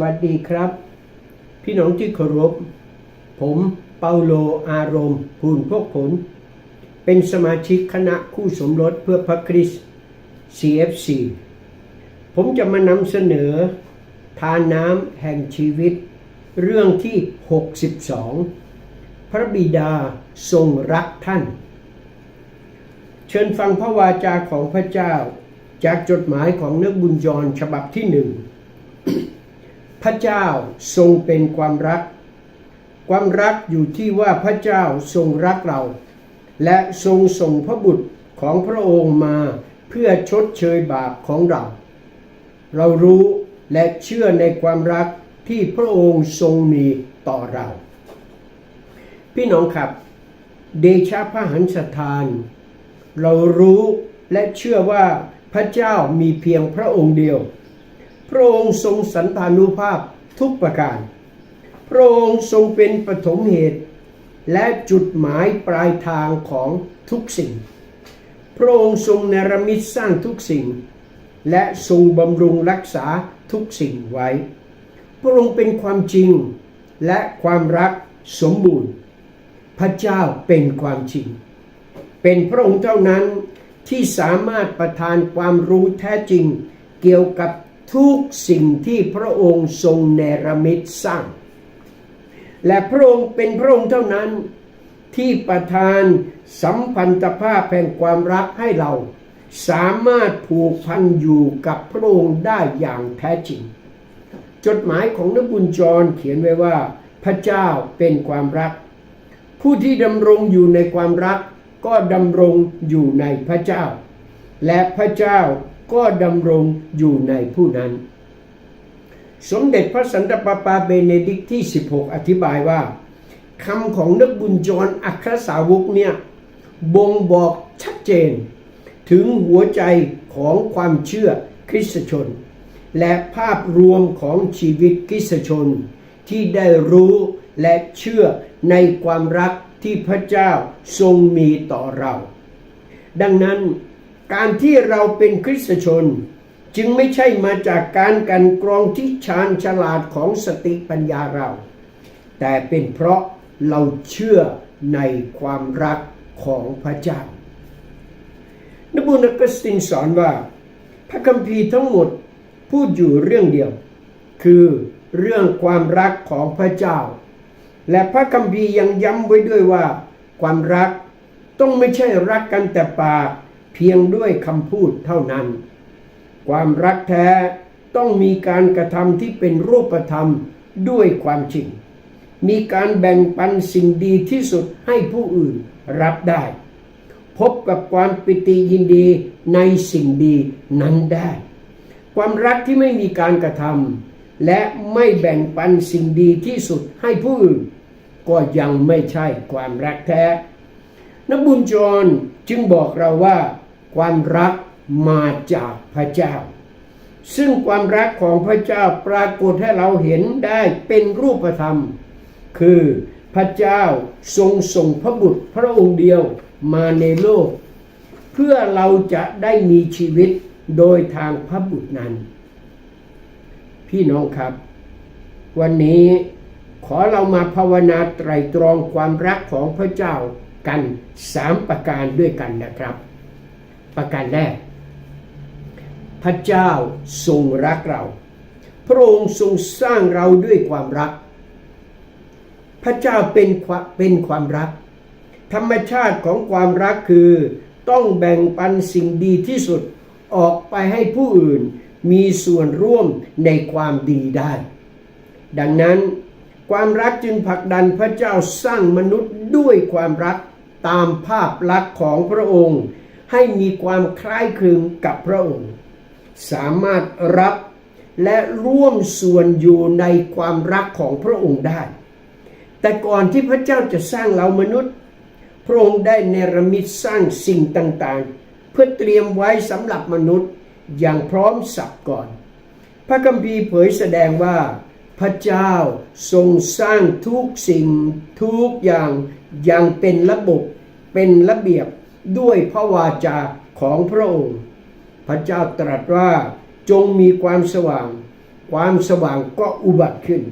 สวัสดีครับ พี่น้องที่เคารพ ผมเปาโลอารมณ์ภูนพวกผล เป็นสมาชิกคณะคู่สมรสเพื่อพระคริสต์ CFC ผมจะมานำเสนอ ทานน้ำแห่งชีวิต เรื่องที่ 62 พระบิดาทรงรักท่าน เชิญฟังพระวาจาของพระเจ้าจากจดหมายของนักบุญยรฉบับที่หนึ่ง ระเจ้าทรงเป็นความรัก ความรักอยู่ที่ว่าพระเจ้าทรงรักเรา และทรงส่งพระบุตรของพระองค์มาเพื่อชดเชยบาปของเรา เรารู้และเชื่อในความรักที่พระองค์ทรงมีต่อเรา พี่น้องครับ เดชะพระหันสถาน เรารู้และเชื่อว่าพระเจ้ามีเพียงพระองค์เดียว พระองค์ทรงสันตานุภาพทุกประการ พระองค์ทรงเป็นปฐมเหตุ และจุดหมายปลายทางของทุกสิ่ง พระองค์ทรงเนรมิตสร้างทุกสิ่ง และทรงบำรุงรักษาทุกสิ่งไว้ พระองค์เป็นความจริงและความรักสมบูรณ์ พระเจ้าเป็นความจริง เป็นพระองค์เท่านั้นที่สามารถประทานความรู้แท้จริงเกี่ยวกับ ทุกสิ่งที่พระองค์ทรงเนรมิตสร้าง และพระองค์เป็นพระองค์เท่านั้นที่ประทานสัมพันธภาพแห่งความรักให้เรา สามารถผูกพันอยู่กับพระองค์ได้อย่างแท้จริง จดหมายของนบุญจรเขียนไว้ว่า พระเจ้าเป็นความรัก ผู้ที่ดำรงอยู่ในความรักก็ดำรงอยู่ในพระเจ้า และพระเจ้า ก็ดำรงอยู่ในผู้นั้น สมเด็จพระสันตะปาปาเบเนดิกต์ที่ 16 อธิบายว่าคำของนักบุญจรอัครสาวกเนี่ยบ่งบอกชัดเจน ถึงหัวใจของความเชื่อคริสตชน และภาพรวมของชีวิตคริสตชน ที่ได้รู้และเชื่อในความรักที่พระเจ้าทรงมีต่อเรา ดังนั้น การที่เราเป็นคริสตชน จึงไม่ใช่มาจากการกันกรองที่ชาญฉลาดของสติปัญญาเรา แต่เป็นเพราะเราเชื่อในความรักของพระเจ้านบุญอกสตินสอนว่า พระคัมภีร์ทั้งหมดพูดอยู่เรื่องเดียว คือเรื่องความรักของพระเจ้า และพระคัมภีร์ยังย้ำไว้ด้วยว่า ความรักต้องไม่ใช่รักกันแต่ปาก พียงด้วยคำพูดเท่านั้น ความรักแท้ต้องมีการกระทำที่เป็นรูปธรรมด้วยความจริง มีการแบ่งปันสิ่งดีที่สุดให้ผู้อื่นรับได้ พบกับความปิติยินดีในสิ่งดีนั้นได้ ความรักที่ไม่มีการกระทำและไม่แบ่งปันสิ่งดีที่สุดให้ผู้อื่น ก็ยังไม่ใช่ความรักแท้นบุญจรจึงบอกเราว่า ความรักมาจากพระเจ้า ซึ่งความรักของพระเจ้าปรากฏให้เราเห็นได้เป็นรูปธรรม คือพระเจ้าทรงส่งพระบุตรพระองค์เดียวมาในโลก เพื่อเราจะได้มีชีวิตโดยทางพระบุตรนั้น พี่น้องครับ วันนี้ขอเรามาภาวนาไตรตรองความรักของพระเจ้ากันสามประการด้วยกันนะครับ ประการแรก พระเจ้าทรงรักเรา พระองค์ทรงสร้างเราด้วยความรัก พระเจ้าเป็นความเป็นความรัก ธรรมชาติของความรักคือต้องแบ่งปันสิ่งดีที่สุดออกไปให้ผู้อื่นมีส่วนร่วมในความดีได้ ดังนั้นความรักจึงผลักดันพระเจ้าสร้างมนุษย์ด้วยความรักตามภาพลักษณ์ของพระองค์ ให้มีความคล้ายคลึงกับพระองค์ สามารถรับและร่วมส่วนอยู่ในความรักของพระองค์ได้ แต่ก่อนที่พระเจ้าจะสร้างเรามนุษย์ พระองค์ได้เนรมิตสร้างสิ่งต่างๆ เพื่อเตรียมไว้สำหรับมนุษย์อย่างพร้อมสับก่อน พระคัมภีร์เผยแสดงว่าพระเจ้าทรงสร้างทุกสิ่งทุกอย่างอย่างเป็นระบบเป็นระเบียบ ด้วยพระวาจาของพระองค์ พระเจ้าตรัสว่าจงมีความสว่าง ความสว่างก็อุบัติขึ้น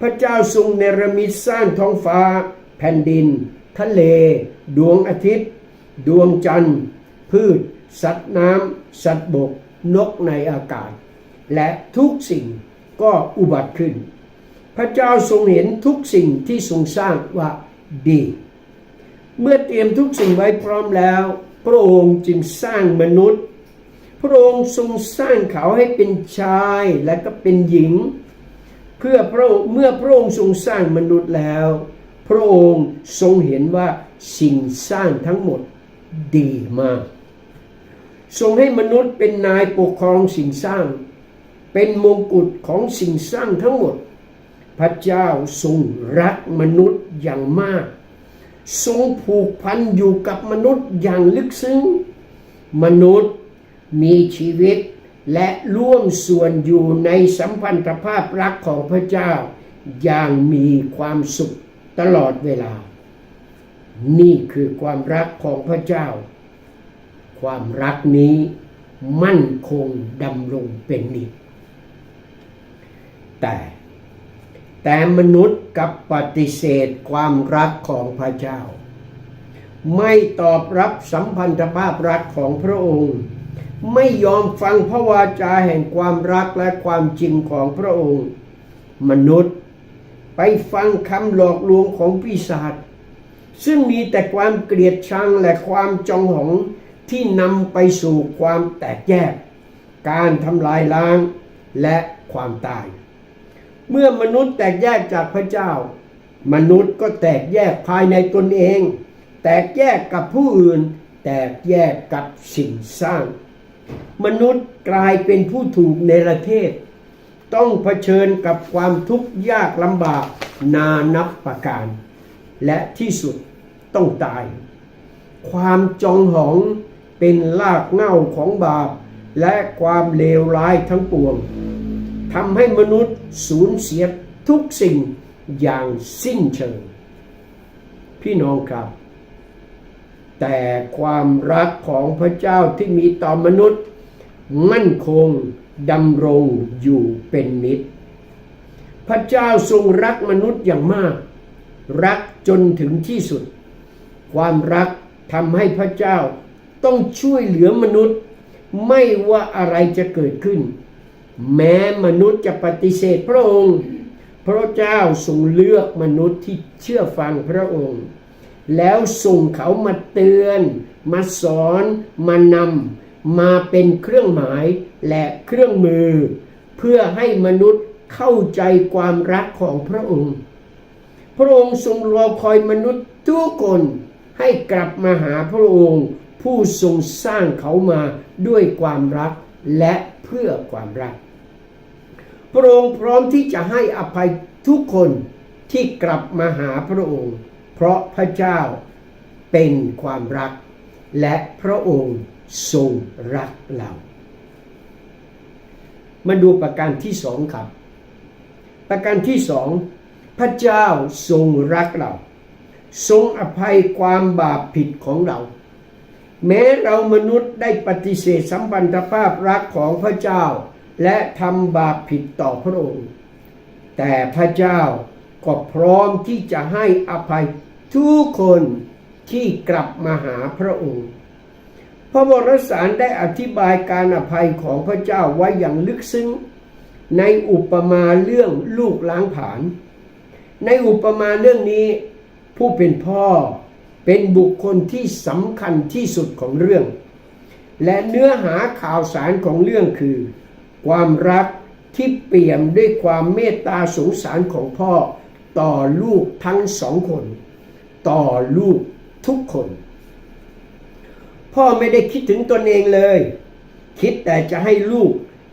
พระเจ้าทรงเนรมิตสร้างท้องฟ้า แผ่นดิน ทะเล ดวงอาทิตย์ ดวงจันทร์ พืช สัตว์น้ำ สัตว์บก นกในอากาศ และทุกสิ่งก็อุบัติขึ้น พระเจ้าทรงเห็นทุกสิ่งที่ทรงสร้างว่าดี เมื่อเตรียมทุกสิ่งไว้พร้อมแล้ว พระองค์จึงสร้างมนุษย์ พระองค์ทรงสร้างเขาให้เป็นชายและก็เป็นหญิง เพื่อพระเมื่อพระองค์ทรงสร้างมนุษย์แล้ว พระองค์ทรงเห็นว่าสิ่งสร้างทั้งหมดดีมาก ทรงให้มนุษย์เป็นนายปกครองสิ่งสร้าง เป็นมงกุฎของสิ่งสร้างทั้งหมด พระเจ้าทรงรักมนุษย์อย่างมาก ทรงผูกพันอยู่กับมนุษย์อย่างลึกซึ้ง มนุษย์มีชีวิตและร่วมส่วนอยู่ในสัมพันธภาพรักของพระเจ้า อย่างมีความสุขตลอดเวลา นี่คือความรักของพระเจ้า ความรักนี้มั่นคงดำรงเป็นนิจแต่ แต่มนุษย์กับปฏิเสธความรักของพระเจ้า ไม่ตอบรับสัมพันธภาพรักของพระองค์ ไม่ยอมฟังพระวาจาแห่งความรักและความจริงของพระองค์ มนุษย์ไปฟังคำหลอกลวงของปีศาจซึ่งมีแต่ความเกลียดชังและความจองหองที่นำไปสู่ความแตกแยก การทำลายล้างและความตาย เมื่อมนุษย์แตกแยกจากพระเจ้า มนุษย์ก็แตกแยกภายในตนเอง แตกแยกกับผู้อื่น แตกแยกกับสิ่งสร้าง มนุษย์กลายเป็นผู้ถูกในประเทศ ต้องเผชิญกับความทุกข์ยากลำบากนานับประการ และที่สุดต้องตาย ความจองหองเป็นลากเหง้าของบาปและความเลวร้ายทั้งปวงทำให้มนุษย์ สูญเสียทุกสิ่งอย่างสิ้นเชิง พี่น้องครับ แต่ความรักของพระเจ้าที่มีต่อมนุษย์ มั่นคงดำรงอยู่เป็นนิจพระเจ้าทรงรักมนุษย์อย่างมาก รักจนถึงที่สุด ความรักทำให้พระเจ้าต้องช่วยเหลือมนุษย์ ไม่ว่าอะไรจะเกิดขึ้น แม้มนุษย์จะปฏิเสธพระองค์ พระเจ้าทรงเลือกมนุษย์ที่เชื่อฟังพระองค์ แล้วส่งเขามาเตือน มาสอนมานำมาเป็นเครื่องหมายและเครื่องมือ เพื่อให้มนุษย์เข้าใจความรักของพระองค์ พระองค์ทรงรอคอยมนุษย์ทุกคนให้กลับมาหาพระองค์ผู้ทรงสร้างเขามาด้วยความรักและเพื่อความรัก พระองค์พร้อมที่จะให้อภัยทุกคนที่กลับมาหาพระองค์ เพราะพระเจ้าเป็นความรัก และพระองค์ทรงรักเรามาดูประการที่สองครับ ประการที่สองพระเจ้าทรงรักเรา ทรงอภัยความบาปผิดของเรา แม้เรามนุษย์ได้ปฏิเสธสัมพันธภาพรักของพระเจ้า และทำบาปผิดต่อพระองค์ แต่พระเจ้าก็พร้อมที่จะให้อภัยทุกคนที่กลับมาหาพระองค์ พระบรสารได้อธิบายการอภัยของพระเจ้าไว้อย่างลึกซึ้ง ในอุปมาเรื่องลูกล้างผาญในอุปมาเรื่องนี้ ผู้เป็นพ่อเป็นบุคคลที่สำคัญที่สุดของเรื่อง และเนื้อหาข่าวสารของเรื่องคือ ความรักที่เปี่ยมด้วยความเมตตาสงสารของพ่อ ต่อลูกทั้งสองคน ต่อลูกทุกคน พ่อไม่ได้คิดถึงตนเองเลย คิดแต่จะให้ลูก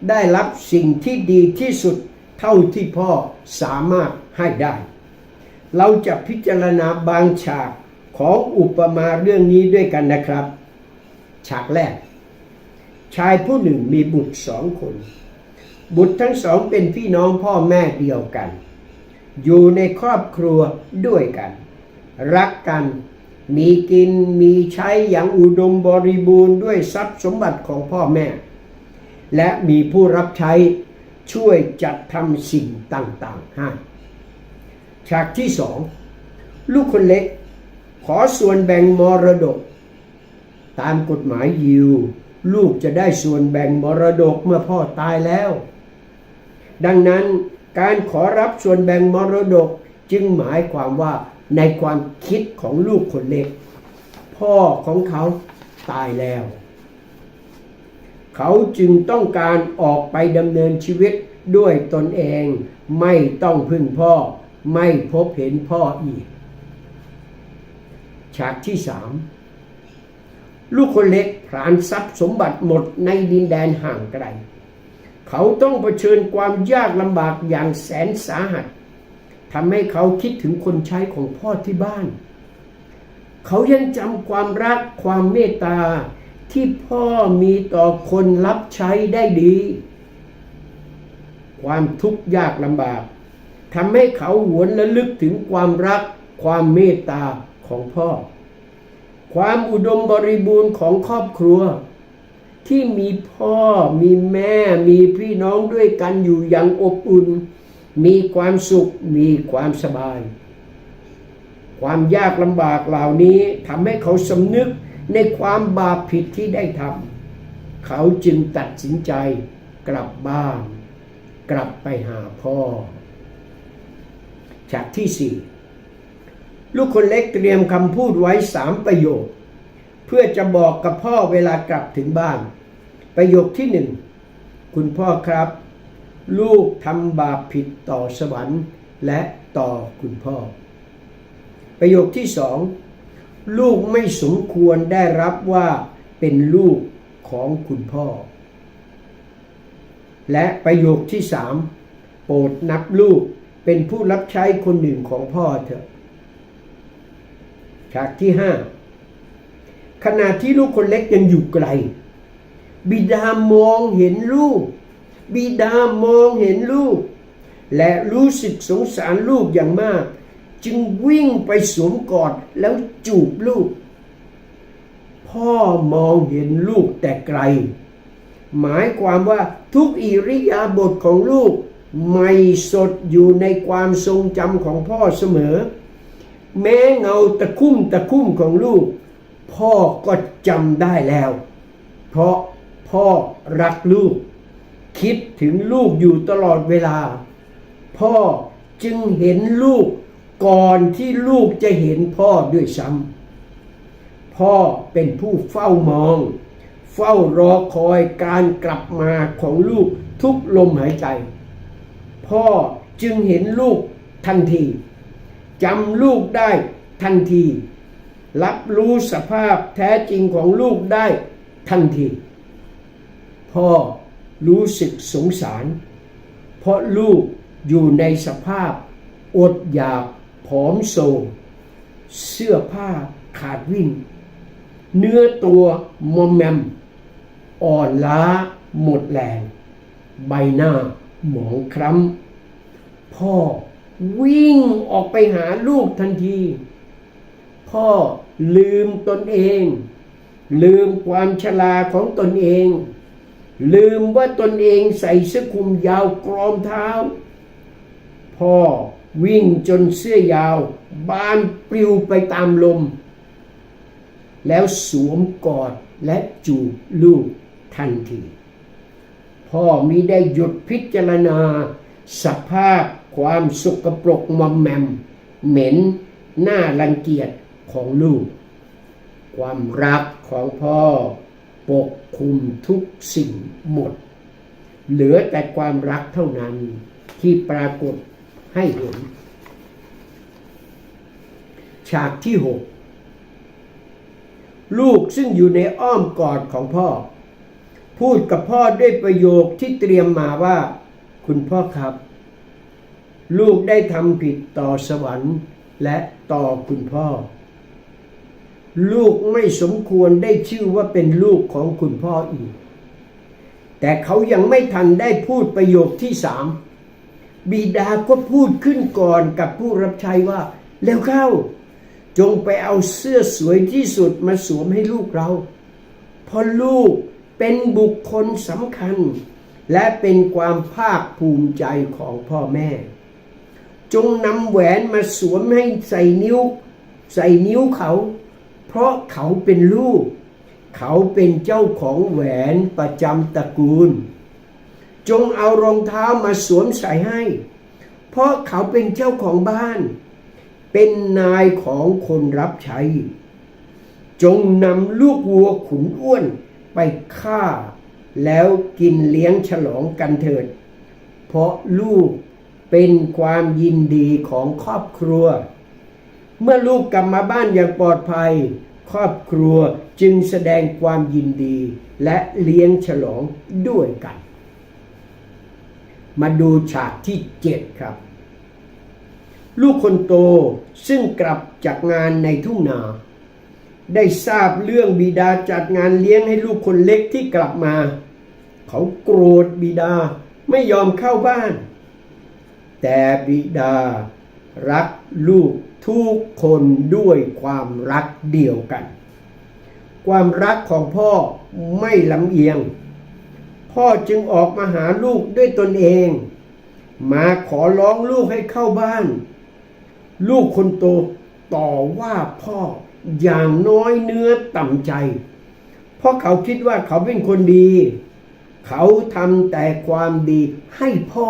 ได้รับสิ่งที่ดีที่สุดเท่าที่พ่อสามารถให้ได้ เราจะพิจารณาบางฉากของอุปมาเรื่องนี้ด้วยกันนะครับ ฉากแรก ชายผู้หนึ่งมีบุตรสองคน บุตรทั้งสองเป็นพี่น้องพ่อแม่เดียวกัน อยู่ในครอบครัวด้วยกัน รักกันมีกินมีใช้อย่างอุดมบริบูรณ์ด้วยทรัพย์สมบัติของพ่อแม่ และมีผู้รับใช้ช่วยจัดทำสิ่งต่างๆให้ฉากที่สองลูกคนเล็ก ขอส่วนแบ่งมรดก ตามกฎหมายยิว ลูกจะได้ส่วนแบ่งมรดกเมื่อพ่อตายแล้ว ดังนั้นการขอรับส่วนแบ่งมรดกจึงหมายความว่าในความคิดของลูกคนเล็ก พ่อของเขาตายแล้ว เขาจึงต้องการออกไปดำเนินชีวิตด้วยตนเองไม่ต้องพึ่งพ่อ ไม่พบเห็นพ่ออีก ฉากที่สาม ลูกคนเล็กพรานทรัพย์สมบัติหมดในดินแดนห่างไกล เขาต้องเผชิญความยากลำบากอย่างแสนสาหัสทำให้เขาคิดถึงคนใช้ของพ่อที่บ้าน เขายังจำความรักความเมตตาที่พ่อมีต่อคนรับใช้ได้ดี ความทุกข์ยากลำบากทำให้เขาหวนระลึกถึงความรักความเมตตาของพ่อ ความอุดมบริบูรณ์ของครอบครัว ที่มีพ่อมีแม่มีพี่น้องด้วยกันอยู่อย่างอบอุ่น มีความสุขมีความสบาย ความยากลำบากเหล่านี้ทำให้เขาสำนึกในความบาปผิดที่ได้ทำเขาจึงตัดสินใจกลับบ้าน กลับไปหาพ่อ ฉากที่สี่ ลูกคนเล็กเตรียมคำพูดไว้สามประโยค เพื่อจะบอกกับพ่อเวลากลับถึงบ้าน ประโยคที่หนึ่งคุณพ่อครับ ลูกทำบาปผิดต่อสวรรค์และต่อคุณพ่อ ประโยคที่สองลูกไม่สมควรได้รับว่าเป็นลูกของคุณพ่อ และประโยคที่สามโปรดนับลูกเป็นผู้รับใช้คนหนึ่งของพ่อเถอะ ฉากที่ห้าขณะที่ลูกคนเล็กยังอยู่ไกล บิดามองเห็นลูก บิดามองเห็นลูก และรู้สึกสงสารลูกอย่างมาก จึงวิ่งไปสวมกอดแล้วจูบลูก พ่อมองเห็นลูกแต่ไกล หมายความว่าทุกอิริยาบถของลูก ไม่สดอยู่ในความทรงจำของพ่อเสมอ แม้เงาตะคุ่มตะคุ่มของลูก พ่อก็จำได้แล้ว เพราะพ่อรักลูก คิดถึงลูกอยู่ตลอดเวลา พ่อจึงเห็นลูกก่อนที่ลูกจะเห็นพ่อด้วยซ้ำพ่อเป็นผู้เฝ้ามอง เฝ้ารอคอยการกลับมาของลูกทุกลมหายใจ พ่อจึงเห็นลูกทันที จำลูกได้ทันที รับรู้สภาพแท้จริงของลูกได้ทันที พ่อรู้สึกสงสาร เพราะลูกอยู่ในสภาพ อดอยากผอมโซมเสื้อผ้าขาดวิ่น เนื้อตัวมอมแมม อ่อนล้าหมดแรง ใบหน้าหมองคล้ำพ่อ วิ่งออกไปหาลูกทันที พ่อลืมตนเอง ลืมความชราของตนเอง ลืมว่าตนเองใส่เสื้อคลุมยาวกรอมเท้า พ่อวิ่งจนเสื้อยาว บานปลิวไปตามลม แล้วสวมกอดและจูบลูกทันที พ่อมิได้หยุดพิจารณา สภาพ ความสุกปรกมอมแมม เหม็นหน้ารังเกียจของลูก ความรักของพ่อปกคุมทุกสิ่งหมด เหลือแต่ความรักเท่านั้นที่ปรากฏให้เห็น ฉากที่หกลูกซึ่งอยู่ในอ้อมกอดของพ่อ พูดกับพ่อด้วยประโยคที่เตรียมมาว่า คุณพ่อครับ ลูกได้ทำผิดต่อสวรรค์และต่อคุณพ่อ ลูกไม่สมควรได้ชื่อว่าเป็นลูกของคุณพ่ออีก แต่เขายังไม่ทันได้พูดประโยคที่สามบิดาก็พูดขึ้นก่อนกับผู้รับใช้ว่า แล้วเข้า จงไปเอาเสื้อสวยที่สุดมาสวมให้ลูกเราเพราะลูกเป็นบุคคลสำคัญ และเป็นความภาคภูมิใจของพ่อแม่ จงนำแหวนมาสวมให้ใส่นิ้ว ใส่นิ้วเขา เพราะเขาเป็นลูก เขาเป็นเจ้าของแหวนประจำตระกูล จงเอารองเท้ามาสวมใส่ให้ เพราะเขาเป็นเจ้าของบ้าน เป็นนายของคนรับใช้ จงนำลูกวัวขุนอ้วนไปฆ่า แล้วกินเลี้ยงฉลองกันเถิด เพราะลูก เป็นความยินดีของครอบครัว เมื่อลูกกลับมาบ้านอย่างปลอดภัย ครอบครัวจึงแสดงความยินดีและเลี้ยงฉลองด้วยกัน มาดูฉากที่เจ็ดครับ ลูกคนโตซึ่งกลับจากงานในทุ่งนา ได้ทราบเรื่องบิดาจัดงานเลี้ยงให้ลูกคนเล็กที่กลับมา เขาโกรธบิดาไม่ยอมเข้าบ้าน แต่บิดารักลูกทุกคนด้วยความรักเดียวกัน ความรักของพ่อไม่ลำเอียง พ่อจึงออกมาหาลูกด้วยตนเอง มาขอร้องลูกให้เข้าบ้าน ลูกคนโตต่อว่าพ่ออย่างน้อยเนื้อต่ำใจ เพราะเขาคิดว่าเขาเป็นคนดี เขาทำแต่ความดีให้พ่อ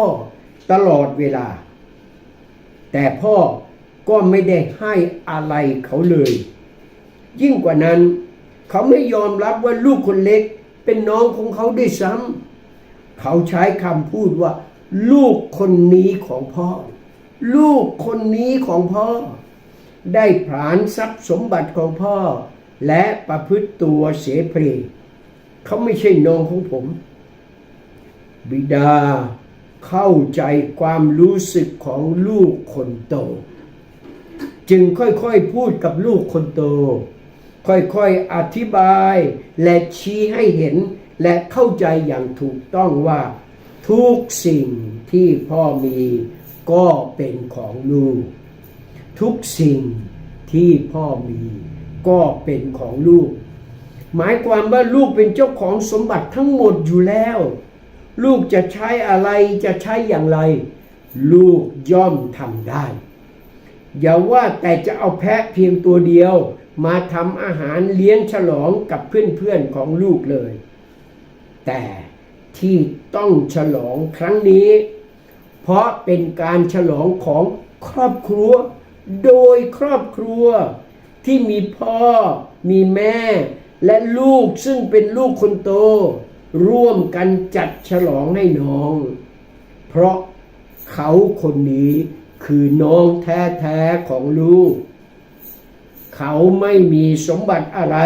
ตลอดเวลา แต่พ่อก็ไม่ได้ให้อะไรเขาเลย ยิ่งกว่านั้น เขาไม่ยอมรับว่าลูกคนเล็กเป็นน้องของเขาด้วยซ้ำเขาใช้คำพูดว่า ลูกคนนี้ของพ่อ ลูกคนนี้ของพ่อ ได้ผลานทรัพย์สมบัติของพ่อ และประพฤติตัวเสียเพลเขาไม่ใช่น้องของผม บิดา เข้าใจความรู้สึกของลูกคนโต จึงค่อยๆพูดกับลูกคนโต ค่อยๆอธิบายและชี้ให้เห็นและเข้าใจอย่างถูกต้องว่า ทุกสิ่งที่พ่อมีก็เป็นของลูก ทุกสิ่งที่พ่อมีก็เป็นของลูก หมายความว่าลูกเป็นเจ้าของสมบัติทั้งหมดอยู่แล้ว ลูกจะใช้อะไรจะใช้อย่างไร ลูกย่อมทำได้ อย่าว่าแต่จะเอาแพะเพียงตัวเดียว มาทำอาหารเลี้ยงฉลองกับเพื่อนๆของลูกเลย แต่ที่ต้องฉลองครั้งนี้ เพราะเป็นการฉลองของครอบครัว โดยครอบครัวที่มีพ่อ มีแม่ และลูกซึ่งเป็นลูกคนโต ร่วมกันจัดฉลองให้น้อง เพราะเขาคนนี้คือน้องแท้ๆของลูก เขาไม่มีสมบัติอะไร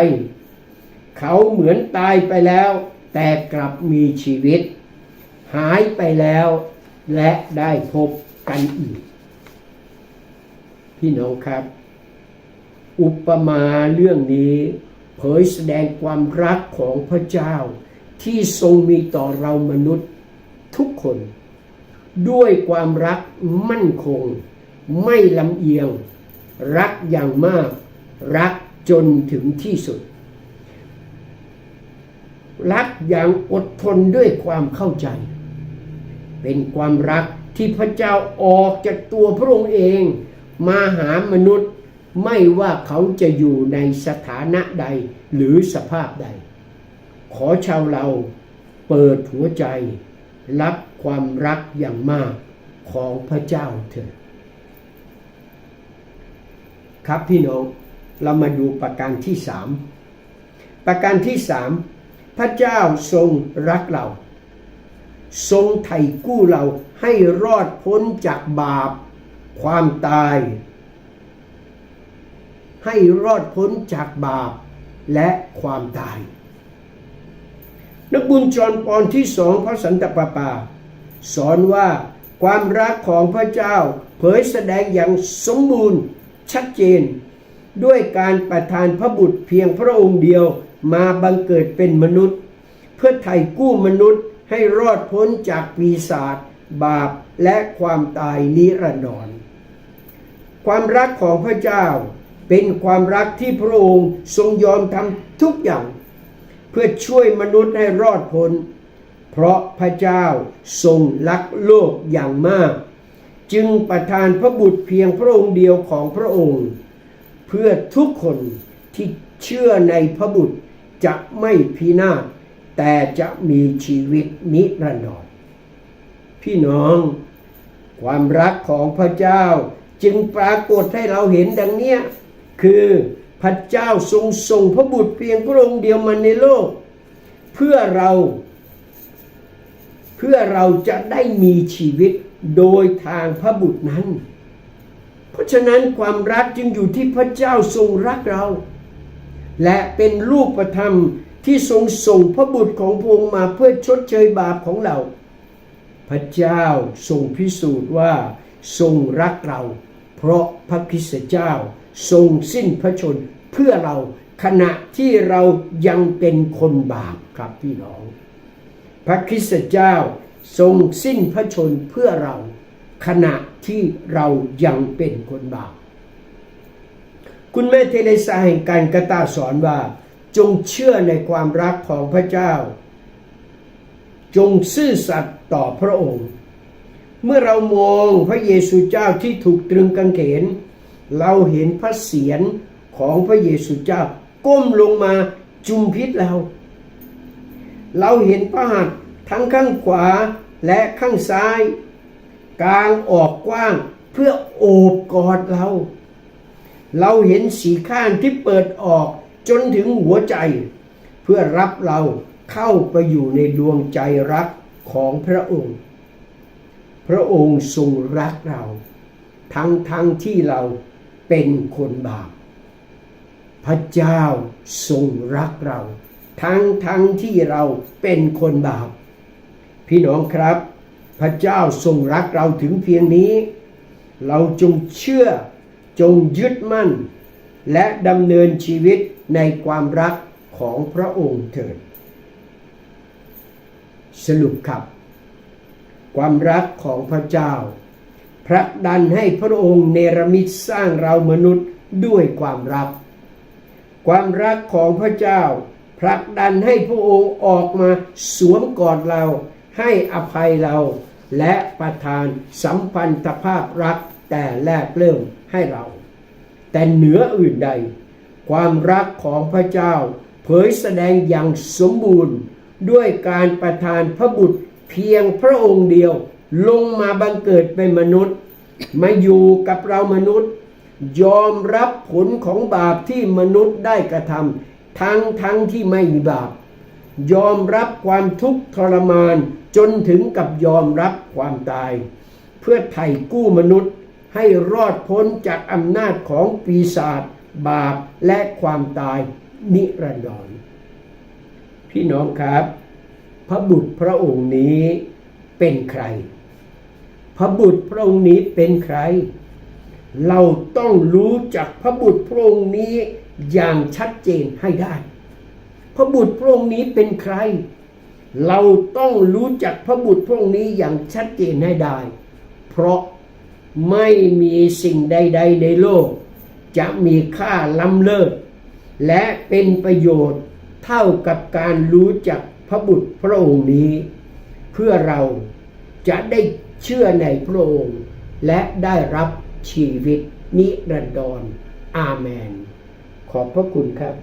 เขาเหมือนตายไปแล้ว แต่กลับมีชีวิต หายไปแล้ว และได้พบกันอีก พี่น้องครับ อุปมาเรื่องนี้ เผยแสดงความรักของพระเจ้า ที่ทรงมีต่อเรามนุษย์ทุกคน ด้วยความรักมั่นคง ไม่ลำเอียง รักอย่างมาก รักจนถึงที่สุด รักอย่างอดทนด้วยความเข้าใจ เป็นความรักที่พระเจ้าออกจากตัวพระองค์เอง มาหามนุษย์ไม่ว่าเขาจะอยู่ในสถานะใดหรือสภาพใด ขอชาวเราเปิดหัวใจ รับความรักอย่างมากของพระเจ้าเถิดครับพี่น้องเรามาดูประการที่สามประการที่สามพระเจ้าทรงรักเรา ทรงไถ่กู้เราให้รอดพ้นจากบาป ความตาย ให้รอดพ้นจากบาปและความตาย นักบุญจอรปอนที่สองพระสันตะปาปา สอนว่าความรักของพระเจ้าเผยแสดงอย่างสมบูรณ์ชัดเจน ด้วยการประทานพระบุตรเพียงพระองค์เดียวมาบังเกิดเป็นมนุษย์ เพื่อไถ่กู้มนุษย์ให้รอดพ้นจากปีศาจบาปและความตายนิรันดรความรักของพระเจ้าเป็นความรักที่พระองค์ทรงยอมทำทุกอย่าง เพื่อช่วยมนุษย์ให้รอดพ้น เพราะพระเจ้าทรงรักโลกอย่างมาก จึงประทานพระบุตรเพียงพระองค์เดียวของพระองค์ เพื่อทุกคนที่เชื่อในพระบุตรจะไม่พินาศแต่จะมีชีวิตนิรันดรพี่น้อง ความรักของพระเจ้าจึงปรากฏให้เราเห็นดังเนี้ยคือ พระเจ้าทรงส่งพระบุตรเพียงพระองค์เดียวมาในโลก เพื่อเรา เพื่อเราจะได้มีชีวิตโดยทางพระบุตรนั้น เพราะฉะนั้นความรักจึงอยู่ที่พระเจ้าทรงรักเรา และเป็นรูปธรรมที่ทรงส่งพระบุตรของพระองค์มาเพื่อชดเชยบาปของเรา พระเจ้าทรงพิสูจน์ว่าทรงรักเรา เพราะพระคริสตเจ้า ทรงสิ้นพระชนเพื่อเราขณะที่เรายังเป็นคนบาปครับพี่น้อง พระคริสตเจ้าทรงสิ้นพระชนเพื่อเราขณะที่เรายังเป็นคนบาป คุณแม่เทเรซาแห่งการกระตาสอนว่า จงเชื่อในความรักของพระเจ้า จงซื่อสัตย์ต่อพระองค์ เมื่อเรามองพระเยซูเจ้าที่ถูกตรึงกางเขน เราเห็นพระเศียรของพระเยซูเจ้า ก้มลงมาจุมพิษเรา เราเห็นพระหัตถ์ทั้งข้างขวาและข้างซ้าย กลางออกกว้างเพื่อโอบกอดเรา เราเห็นสีข้างที่เปิดออกจนถึงหัวใจ เพื่อรับเราเข้าไปอยู่ในดวงใจรักของพระองค์ พระองค์ทรงรักเรา ทั้งทั้งที่เรา เป็นคนบาป พระเจ้าทรงรักเรา ทั้งทั้งที่เราเป็นคนบาป พี่น้องครับ พระเจ้าทรงรักเราถึงเพียงนี้ เราจงเชื่อจงยึดมั่น และดำเนินชีวิตในความรักของพระองค์เถิด สรุปครับ ความรักของพระเจ้า ผลักดันให้พระองค์เนรมิตสร้างเรามนุษย์ด้วยความรัก ความรักของพระเจ้าผลักดันให้พระองค์ออกมาสวมกอดเรา ให้อภัยเรา และประทานสัมพันธภาพรักแต่แรกเริ่มให้เรา แต่เหนืออื่นใด ความรักของพระเจ้า เผยแสดงอย่างสมบูรณ์ ด้วยการประทานพระบุตรเพียงพระองค์เดียว ลงมาบังเกิดเป็นมนุษย์ มาอยู่กับเรามนุษย์ ยอมรับผลของบาปที่มนุษย์ได้กระทำทั้งทั้งที่ไม่มีบาป ยอมรับความทุกข์ทรมานจนถึงกับยอมรับความตาย เพื่อไถ่กู้มนุษย์ให้รอดพ้นจากอำนาจของปีศาจบาปและความตายนิรันดร พี่น้องครับ พระบุตรพระองค์นี้เป็นใคร พระบุตรพระองค์นี้เป็นใคร เราต้องรู้จักพระบุตรพระองค์นี้อย่างชัดเจนให้ได้ พระบุตรพระองค์นี้เป็นใคร เราต้องรู้จักพระบุตรพระองค์นี้อย่างชัดเจนให้ได้ เพราะไม่มีสิ่งใด ๆ ในโลก จะมีค่าล้ำเลิศและเป็นประโยชน์เท่ากับการรู้จักพระบุตรพระองค์นี้ เพื่อเราจะได้ เชื่อในพระองค์ และได้รับชีวิตนิรันดรอาเมน ขอบพระคุณครับ